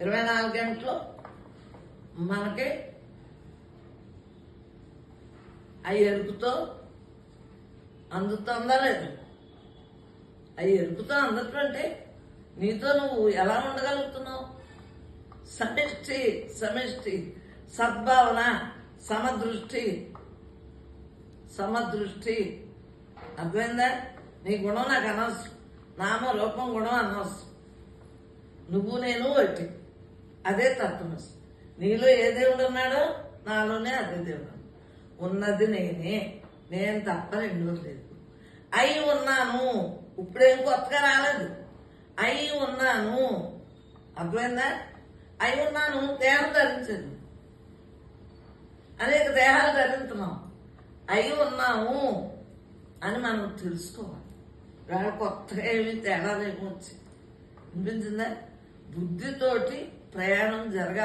ఇరవై నాలుగు గంటలు మనకి ఆ ఎరుపుతో అందుతుందా లేదు? ఆ ఎరుకుతో అందటువంటి నీతో నువ్వు ఎలా ఉండగలుగుతున్నావు? సమిష్టి సమిష్టి సద్భావన సమదృష్టి. సమదృష్టి. అర్థమైందా? నీ గుణం నాకు అనవసరం. నామ రూపం గుణం అనవసరం. నువ్వు నేను ఒకటి అదే తత్వమసి నీలో ఏ దేవుడు ఉన్నాడో నాలోనే అదే దేవుడు. ఉన్నది నేనే. నేను తప్ప రెండో లేదు. అయి ఉన్నాను. ఇప్పుడేం కొత్తగా రాలేదు. అయి ఉన్నాను. అర్థమైందా? అయి ఉన్నాను. దేహం ధరించదు. అనేక దేహాలు ధరించున్నాం అయి ఉన్నాము అని మనం తెలుసుకోవాలి. వేళ కొత్తగా ఏమి తేడా లేకపోవచ్చు వినిపించిందా? బుద్ధితోటి ప్రయాణం జరగాలి.